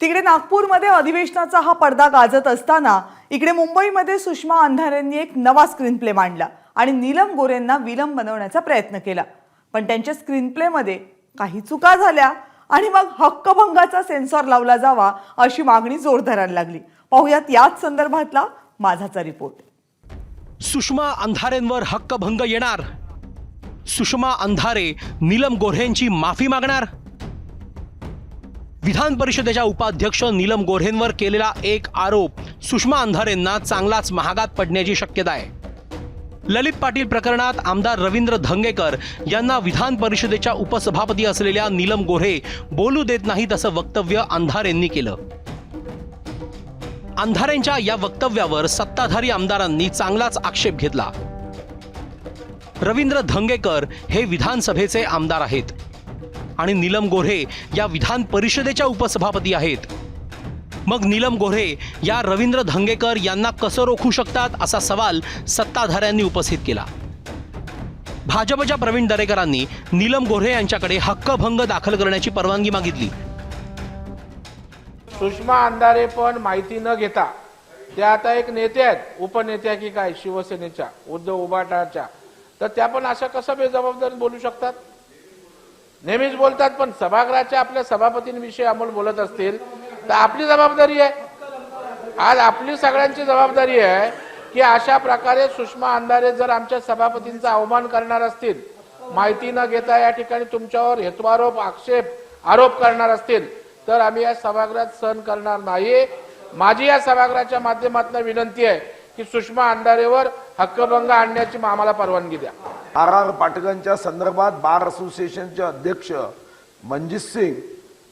तिकडे नागपूरमध्ये अधिवेशनाचा हा पडदा गाजत असताना इकडे मुंबईमध्ये सुषमा अंधारेंनी एक नवा स्क्रीनप्ले मांडला आणि नीलम गोरेंना विलम बनवण्याचा प्रयत्न केला. पण त्यांच्या स्क्रीनप्लेमध्ये काही चुका झाल्या आणि मग हक्कभंगाचा सेन्सॉर लावला जावा अशी मागणी जोर धरायला लागली. पाहुयात याच संदर्भातला माझाचा रिपोर्ट सुषमा अंधारेंवर हक्कभंग येणार. सुषमा अंधारे नीलम गोऱ्हेंची माफी मागणार. विधान परिषदेच्या उपाध्यक्ष नीलम गोऱ्हेंवर केलेला एक आरोप सुषमा अंधारेंना चांगलाच महागात पडण्याची शक्यता आहे. ललित पाटील प्रकरणात आमदार रवींद्र धंगेकर यांना विधान परिषदेच्या उपसभापती असलेल्या नीलम गोऱ्हे बोलू देत नाहीत असं वक्तव्य अंधारेंनी केलं. अंधारेंच्या या वक्तव्यावर सत्ताधारी आमदारांनी चांगलाच आक्षेप घेतला. रवींद्र धंगेकर हे विधानसभेचे आमदार आहेत. आणि नीलम गोऱ्हे या विधान परिषदेच्या उपसभापती आहेत. मग नीलम गोऱ्हे या रवींद्र धंगेकर यांना कसं रोखू शकतात असा सवाल सत्ताधाऱ्यांनी उपस्थित केला. भाजपच्या प्रवीण दरेकरांनी नीलम गोऱ्हे यांच्याकडे हक्कभंग दाखल करण्याची परवानगी मागितली. सुषमा अंधारे पण माहिती न घेता त्या आता एक नेते आहेत उपनेत्या की काय शिवसेनेच्या उद्धव उबाटाच्या. तर त्या पण अशा कसं बेजबाबदार बोलू शकतात? नेहमीच बोलतात पण सभागृहाच्या आपल्या सभापतींविषयी अमोल बोलत असतील तर आपली जबाबदारी आहे. आज आपली सगळ्यांची जबाबदारी आहे की अशा प्रकारे सुषमा अंधारे जर आमच्या सभापतींचा अवमान करणार असतील माहिती न घेता या ठिकाणी तुमच्यावर हेतुआरोप आक्षेप आरोप करणार असतील तर आम्ही या सभागृहात सहन करणार नाही. माझी या सभागृहाच्या माध्यमातून विनंती आहे की सुषमा अंधारेवर हक्कभंग आणण्याची आम्हाला परवानगी द्या. आर आर पाठकांच्या संदर्भात बार असोसिएशनचे अध्यक्ष मनजित सिंग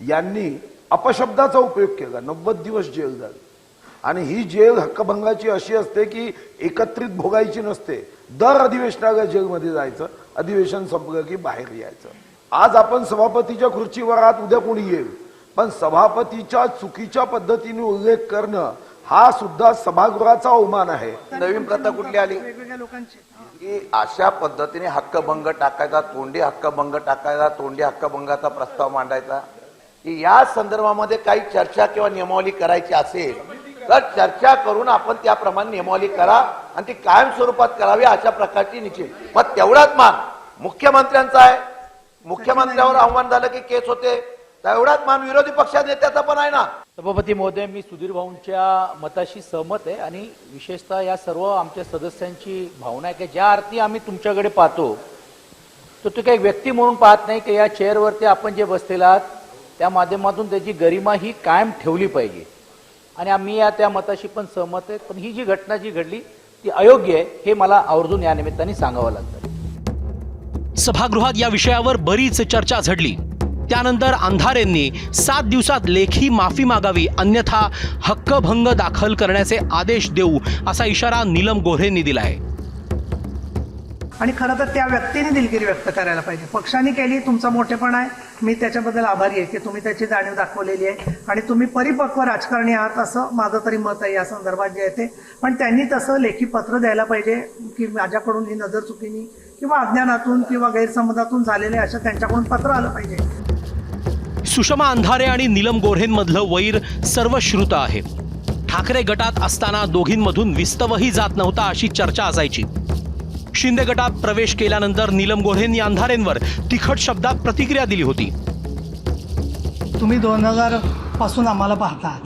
यांनी अपशब्दाचा उपयोग केला. नव्वद दिवस जेल झाली. आणि ही जेल हक्कभंगाची अशी असते की एकत्रित भोगायची नसते. दर अधिवेशनाला जेलमध्ये जायचं अधिवेशन संपलं की बाहेर यायचं. आज आपण सभापतीच्या खुर्चीवर आहात उद्या कोणी येईल. पण सभापतीच्या चुकीच्या पद्धतीने उल्लेख करणं हा सुद्धा सभागृहाचा अवमान आहे. नवीन प्रथा कुठली आली? की अशा पद्धतीने हक्कभंग टाकायचा तोंडी हक्कभंग टाकायचा तोंडी हक्कभंगाचा प्रस्ताव मांडायचा? की या संदर्भामध्ये काही चर्चा किंवा नियमावली करायची असेल तर चर्चा करून आपण त्याप्रमाणे नियमावली करा आणि ती कायम स्वरूपात करावी अशा प्रकारची निश्चित. मग तेवढाच मान मुख्यमंत्र्यांचा आहे. मुख्यमंत्र्यावर आव्हान झालं की केस होते. तेवढाच मान विरोधी पक्षा नेत्याचा पण आहे ना. सभापती महोदय मी सुधीर भाऊंच्या मताशी सहमत आहे आणि विशेषतः या सर्व आमच्या सदस्यांची भावना आहे की ज्या अर्थी आम्ही तुमच्याकडे पाहतो तर तो काही व्यक्ती म्हणून पाहत नाही की या चेअरवरती आपण जे बसलेला आहात त्या माध्यमातून त्याची गरिमा ही कायम ठेवली पाहिजे. आणि आम्ही या त्या मताशी पण सहमत आहे पण ही जी घटना जी घडली ती अयोग्य आहे हे मला आवर्जून या निमित्ताने सांगावं लागतं. सभागृहात या विषयावर बरीच चर्चा झडली. त्यानंतर अंधारेंनी सात दिवसात लेखी माफी मागावी अन्यथा हक्कभंग दाखल करण्याचे आदेश देऊ असा इशारा नीलम गोऱ्हेंनी आहे आणि खरं तर त्या व्यक्तीने दिलगिरी व्यक्त करायला पाहिजे. पक्षाने केली तुमचा मोठेपणा आहे. मी त्याच्याबद्दल आभारी आहे की तुम्ही त्याची जाणीव दाखवलेली आहे. आणि तुम्ही परिपक्व राजकारणी आहात असं माझं तरी मत आहे या संदर्भात जे आहे ते. पण त्यांनी तसं लेखी पत्र द्यायला पाहिजे की माझ्याकडून ही नजर चुकीनी किंवा अज्ञानातून किंवा गैरसमजातून झालेले असं त्यांच्याकडून पत्र आलं पाहिजे. सुषमा अंधारे आणि नीलम गोऱ्हेंमधलं वैर सर्वश्रुत आहे. ठाकरे गटात असताना दोघींमधून विस्तवही जात नव्हता अशी चर्चा असायची. शिंदे गटात प्रवेश केल्यानंतर नीलम गोऱ्हेंनी अंधारेंवर तिखट शब्दात प्रतिक्रिया दिली होती. तुम्ही दोन हजारपासून आम्हाला पाहतात.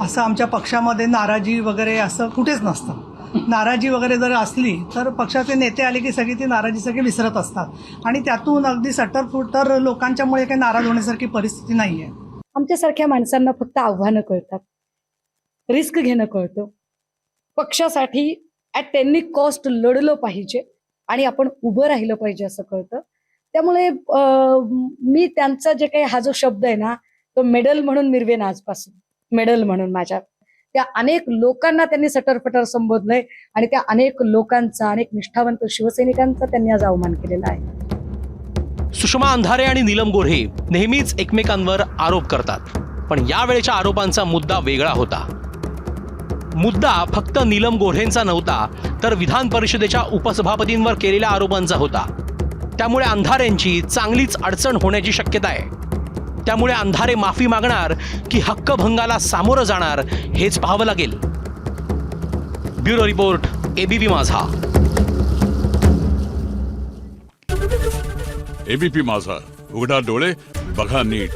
असं आमच्या पक्षामध्ये नाराजी वगैरे असं कुठेच नसतं. नाराजी वगैरे जर असली तर पक्षाचे नेते आले की सगळी ती नाराजी सगळी विसरत असतात. आणि त्यातून अगदी सट्टरफुटर लोकांच्यामुळे काही नाराज होण्यासारखी परिस्थिती नाही आहे आमच्यासारख्या माणसांना फक्त आव्हानं कळतात. रिस्क घेणं कळतं. पक्षासाठी ॲट एनी कॉस्ट लढलं पाहिजे आणि आपण उभं राहिलं पाहिजे असं कळतं. त्यामुळे मी त्यांचा जे काही हा जो शब्द आहे ना तो मेडल म्हणून मिरवेन आजपासून. मेडल म्हणून माझ्या त्या अनेक लोकांना त्यांनी सटरफटर संबोधलंय आणि त्या अनेक लोकांचा अनेक निष्ठावंत शिवसैनिकांचा त्यांनी आज अवमान केलेला आहे. सुषमा अंधारे आणि नीलम गोऱ्हे नेहमीच एकमेकांवर आरोप करतात. पण यावेळेच्या आरोपांचा मुद्दा वेगळा होता. मुद्दा फक्त नीलम गोऱ्हेंचा नव्हता तर विधान परिषदेच्या उपसभापतींवर केलेल्या आरोपांचा होता. त्यामुळे अंधारेंची चांगलीच अडचण होण्याची शक्यता आहे. त्यामुळे अंधारे माफी मागणार की हक्कभंगाला सामोरं जाणार हेच पाहावं लागेल. Bureau report ABP Majha. ABP Majha. उघडा डोळे बघा नीट.